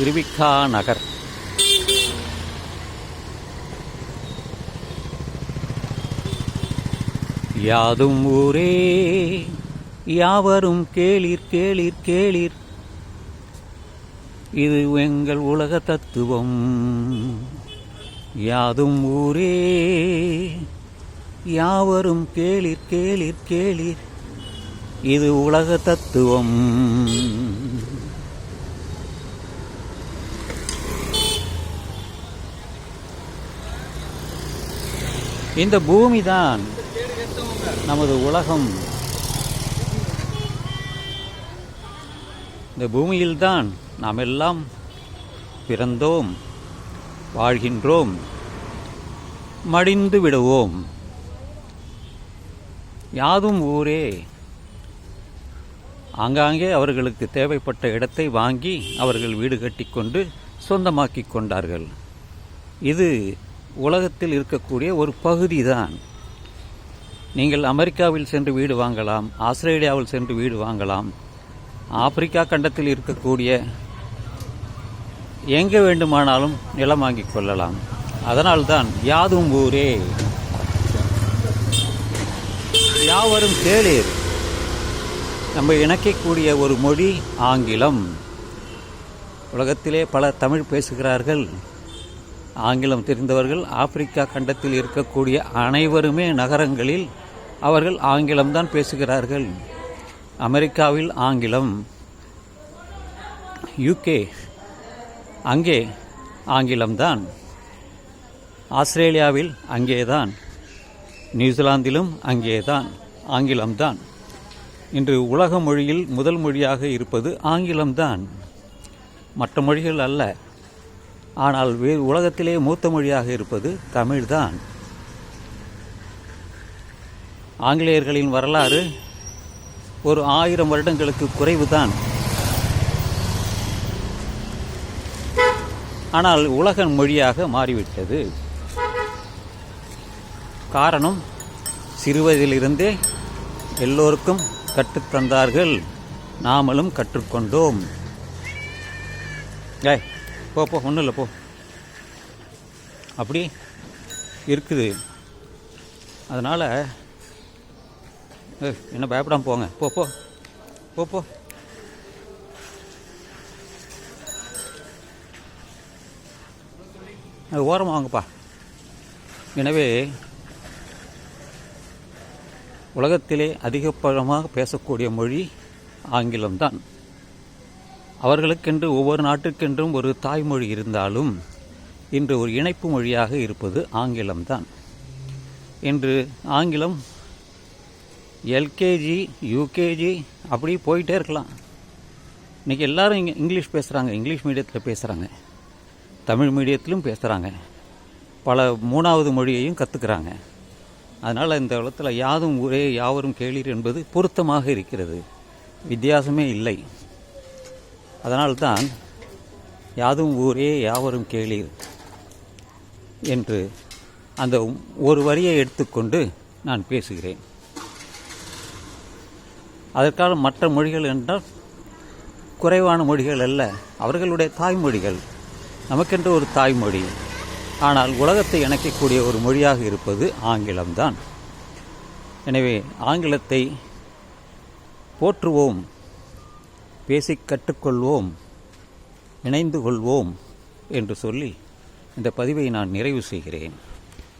திருவிக்கா நகர். யாதும் ஊரே யாவரும் கேளிர் கேளிர் கேளிர். இது எங்கள் உலக தத்துவம். யாதும் ஊரே யாவரும் கேளிர் கேளிர் கேளிர். இது உலக தத்துவம். இந்த பூமிதான் நமது உலகம். இந்த பூமியில்தான் நாம் எல்லாம் பிறந்தோம் வாழ்கின்றோம் மடிந்து விடுவோம். யாதும் ஊரே ஆங்காங்கே அவர்களுக்கு தேவைப்பட்ட இடத்தை வாங்கி அவர்கள் வீடு கட்டிக்கொண்டு சொந்தமாக்கிக் கொண்டார்கள். இது உலகத்தில் இருக்கக்கூடிய ஒரு பகுதி தான் நீங்கள் அமெரிக்காவில் சென்று வீடு வாங்கலாம் ஆஸ்திரேலியாவில் சென்று வீடு வாங்கலாம் ஆப்பிரிக்கா கண்டத்தில் இருக்கக்கூடிய எங்கே வேண்டுமானாலும் நிலம் வாங்கிக் கொள்ளலாம். அதனால்தான் யாதும் ஊரே. யாவரும் கேளீர். நம்ம இணைக்கக்கூடிய ஒரு மொழி ஆங்கிலம். உலகத்திலே பல தமிழ் பேசுகிறார்கள். ஆங்கிலம் தெரிந்தவர்கள் ஆப்பிரிக்கா கண்டத்தில் இருக்கக்கூடிய அனைவருமே நகரங்களில் அவர்கள் ஆங்கிலம்தான் பேசுகிறார்கள். அமெரிக்காவில் ஆங்கிலம் யூகே அங்கே ஆங்கிலம்தான் ஆஸ்திரேலியாவில் அங்கேதான் நியூசிலாந்திலும் அங்கேதான் ஆங்கிலம்தான் இன்று உலக மொழியில் முதல் மொழியாக இருப்பது ஆங்கிலம்தான் மற்ற மொழிகள் அல்ல. ஆனால் வேறு உலகத்திலே மூத்த மொழியாக இருப்பது தமிழ்தான். ஆங்கிலேயர்களின் வரலாறு ஒரு ஆயிரம் வருடங்களுக்கு குறைவுதான். ஆனால் உலக மொழியாக மாறிவிட்டது. காரணம் சிறுவயதிலிருந்தே எல்லோருக்கும் கற்றுத்தந்தார்கள் நாமளும் கற்றுக்கொண்டோம். ஏய் போ போ ஒன்றும் இல்லை போ. அப்படி இருக்குது. அதனால் என்ன பயப்படாமல் போங்க. போ போ. போ போ. அது ஓரமாக வாங்கப்பா. எனவே உலகத்திலே அதிகப்பழமாக பேசக்கூடிய மொழி ஆங்கிலம்தான் அவர்களுக்கென்று ஒவ்வொரு நாட்டுக்கென்றும் ஒரு தாய்மொழி இருந்தாலும் இன்று ஒரு இணைப்பு மொழியாக இருப்பது ஆங்கிலம்தான். இன்று ஆங்கிலம் எல்கேஜி யூகேஜி அப்படி போயிட்டே இருக்கலாம். இன்றைக்கி எல்லாரும் இங்கே இங்கிலீஷ் பேசுகிறாங்க இங்கிலீஷ் மீடியத்தில் பேசுகிறாங்க தமிழ் மீடியத்திலும் பேசுகிறாங்க பல மூணாவது மொழியையும் கற்றுக்கிறாங்க அதனால் இந்த உலகத்தில் யாதும் ஊரே யாவரும் கேளீர் என்பது பொருத்தமாக இருக்கிறது. வித்தியாசமே இல்லை. அதனால்தான் யாதும் ஊரே யாவரும் கேளீர் என்று அந்த ஒரு வரியை எடுத்துக்கொண்டு நான் பேசுகிறேன். அதற்காக மற்ற மொழிகள் என்றால் குறைவான மொழிகள் அல்ல அவர்களுடைய தாய்மொழிகள். நமக்கென்று ஒரு தாய்மொழி. ஆனால் உலகத்தை இணைக்கக்கூடிய ஒரு மொழியாக இருப்பது ஆங்கிலம்தான். எனவே ஆங்கிலத்தை போற்றுவோம். பேசிக் கற்றுக்கொள்வோம் இணைந்து கொள்வோம் என்று சொல்லி இந்த பதிவை நான் நிறைவு செய்கிறேன்.